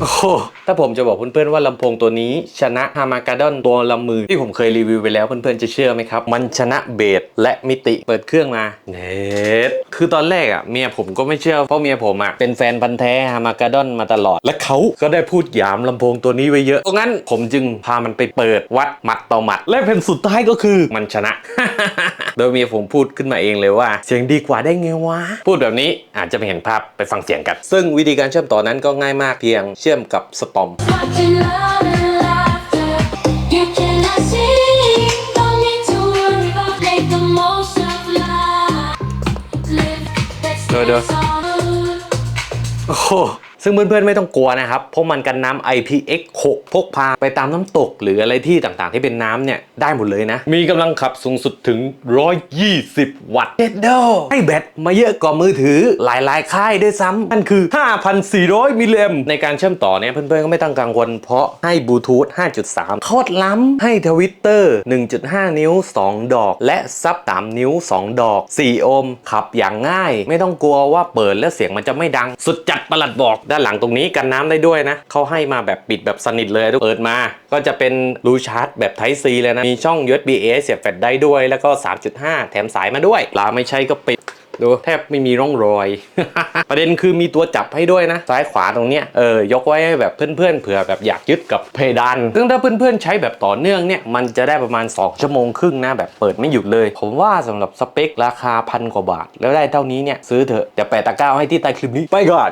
โอ้โหถ้าผมจะบอกเพื่อนๆว่าลำโพงตัวนี้ ชนะฮามากาดอนตัวละมือที่ผมเคยรีวิวไปแล้วเพื่อนๆจะเชื่อไหมครับ มันชนะเบสและมิติเปิดเครื่องมาเน็ตคือตอนแรกอะเมียผมก็ไม่เชื่อเพราะเมียผมอะเป็นแฟนพันธ์แท้ฮามากาดอนมาตลอด และเขาก็ได้พูดหยามลำโพงตัวนี้ไว้เยอะเพราะงั้นผมจึงพามันไปเปิดวัดหมัดต่อหมัด และผลสุดท้ายก็คือมันชนะ โดยเมียผมพูดขึ้นมาเองเลยว่า เสียงดีกว่าได้ไงวะพูดแบบนี้อาจจะไม่เห็นภาพไปฟังเสียงกัน ซึ่งวิธีการเชื่อมต่อนั้นก็ง่ายมากเพียงเชื่อมกับสตอม Watching love and laughter. You cannot see. Don't need to worry about. Make the most of life. Live. Let's Rồi, được. dance on. โอ้โห ซึ่งเพื่อนๆไม่ต้องกลัวนะครับ เพราะมันกันน้ำ IPX6 พกพาไปตามน้ำตก หรืออะไรที่ต่างๆที่เป็นน้ำเนี่ย ได้หมดเลยนะ มีกำลังขับสูงสุดถึง 120 วัตต์เด็ดโดให้แบตมาเยอะกว่ามือถือหลายๆ ค่ายด้วยซ้ำนั่นคือ 5,400 มิลลิแอมในการเชื่อมต่อเนี่ยเพื่อนๆก็ไม่ต้องกังวลเพราะให้บลูทูธ5.3โคตรล้ำให้ทวิตเตอร์1.5 นิ้ว 2 ดอก และซับ 3 นิ้ว 2 ดอก 4 โอห์มขับอย่างง่าย ไม่ต้องกลัวว่าเปิดแล้วเสียงมันจะไม่ดัง สุดจัดประหลัดบอกด้านหลังตรงนี้กันน้ำได้ด้วยนะเขาให้มาแบบปิดแบบสนิทเลยเปิดมา ก็จะเป็นรูชาร์จแบบ Type C เลยนะ มีช่อง USB A เสียบแฟลชได้ด้วย แล้วก็ 3.5 แถมสายมาด้วยลาไม่ใช่ก็ปิดดูแทบไม่มีร่องรอย ประเด็นคือมีตัวจับให้ด้วยนะ ซ้ายขวาตรงเนี้ยเออยกไว้แบบเพื่อนๆเผื่อแบบอยากยึดกับเพดานซึ่งถ้าเพื่อนๆใช้แบบต่อเนื่องเนี่ยมันจะได้ประมาณ 2 ชั่วโมงครึ่งนะแบบเปิดไม่หยุดเลย ผมว่าสำหรับสเปคราคาพันกว่าบาท แล้วได้เท่านี้เนี่ยซื้อเถอะเดี๋ยวแปะตะกร้าให้ที่ใต้คลิปนี้ไปก่อน